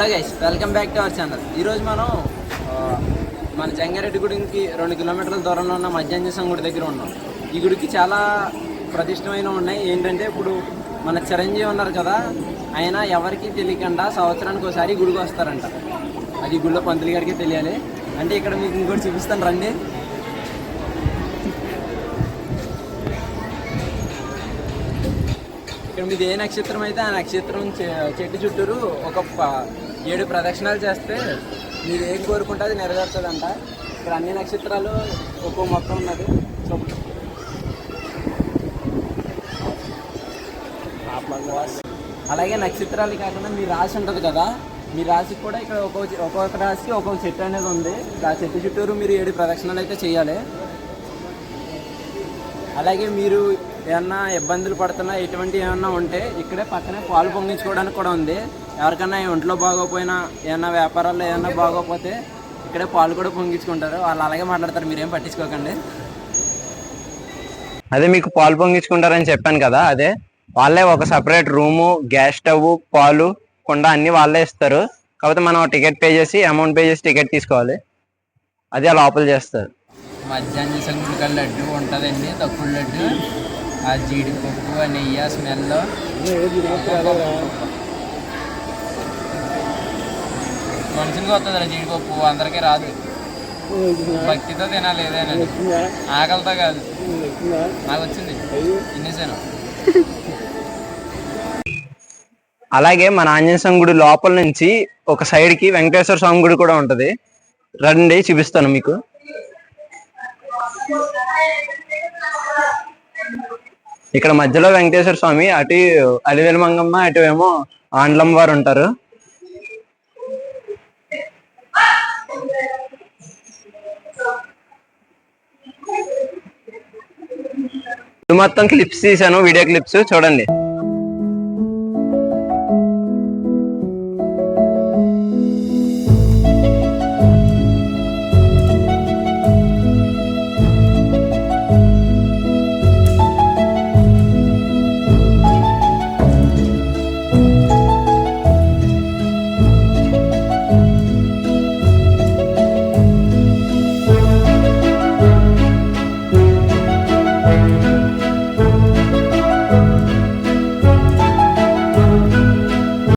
Hello guys welcome back to our channel ఈరోజు మనం మన జంగారెడ్డి గుడికి రెండు కిలోమీటర్ల దూరంలో ఉన్న మధ్యాంజసం గుడి దగ్గర ఉన్నాం. ఈ గుడికి చాలా ప్రతిష్టమైన ఉన్నాయి. ఏంటంటే ఇప్పుడు మన చిరంజీవి ఉన్నారు కదా ఆయన ఎవరికి తెలియకుండా సంవత్సరానికి ఒకసారి గుడికి వస్తారంట. అది గుడిలో పంతులు గారికి తెలియాలి. అంటే ఇక్కడ మీకు ఇంకోటి చూపిస్తాను రండి. ఇక్కడ మీది ఏ నక్షత్రం అయితే ఆ నక్షత్రం చె- చెట్టు చుట్టూరు ఒక ఏడు ప్రదక్షిణాలు చేస్తే మీరు ఏం కోరుకుంటే అది నెరవేరుతుందంట. ఇక్కడ అన్ని నక్షత్రాలు ఒక్కో మొత్తం ఉన్నది. సో అలాగే నక్షత్రాలు కాకుండా మీ రాశి ఉంటుంది కదా మీ రాశికి కూడా ఇక్కడ ఒక్కొక్క ఒక్కొక్క రాశికి ఒక్కొక్క చెట్టు అనేది ఉంది. ఆ చెట్టు చుట్టూరు మీరు ఏడు ప్రదక్షిణాలు అయితే చేయాలి. అలాగే మీరు ఏమన్నా ఇబ్బందులు పడుతున్నా ఎటువంటి ఏమన్నా ఉంటే ఇక్కడే పక్కనే పాలు పొంగించుకోవడానికి కూడా ఉంది. ఎవరికన్నా ఒంట్లో బాగోపోయినా ఏమన్నా వ్యాపారాల్లో ఏమన్నా బాగోకపోతే ఇక్కడే పాలు కూడా పొంగించుకుంటారు. వాళ్ళు అలాగే మాట్లాడతారు మీరేం పట్టించుకోకండి. అదే మీకు పాలు పొంగించుకుంటారని చెప్పాను కదా అదే. వాళ్ళే ఒక సపరేట్ రూము గ్యాస్ స్టవ్ పాలు కుండ అన్ని వాళ్ళే ఇస్తారు. కాకపోతే మనం టికెట్ పే చేసి అమౌంట్ పే చేసి టికెట్ తీసుకోవాలి. అది ఆ లోపల చేస్తారు. మధ్యాహ్నం సంగుడిక లడ్డు ఉంటుందండి తక్కువ లడ్డు. ఆ జీడిపప్పు ఆ నెయ్యి ఆ స్మెల్. మనుషులకి వస్తుంది జీడిపప్పు అందరికీ రాదు. భక్తితో తినాలి ఏదైనా. ఆకలితో కాదు. నాకు వచ్చింది. తినేసాను. అలాగే మన ఆంజనేయ స్వామి గుడి లోపల నుంచి ఒక సైడ్కి వెంకటేశ్వర స్వామి గుడి కూడా ఉంటుంది. రండి చూపిస్తాను మీకు. ఇక్కడ మధ్యలో వెంకటేశ్వర స్వామి అటు అలివేలు మంగమ్మ అటు ఏమో ఆండ్లం వారు ఉంటారు. మొత్తం క్లిప్స్ తీసాను వీడియో క్లిప్స్ చూడండి.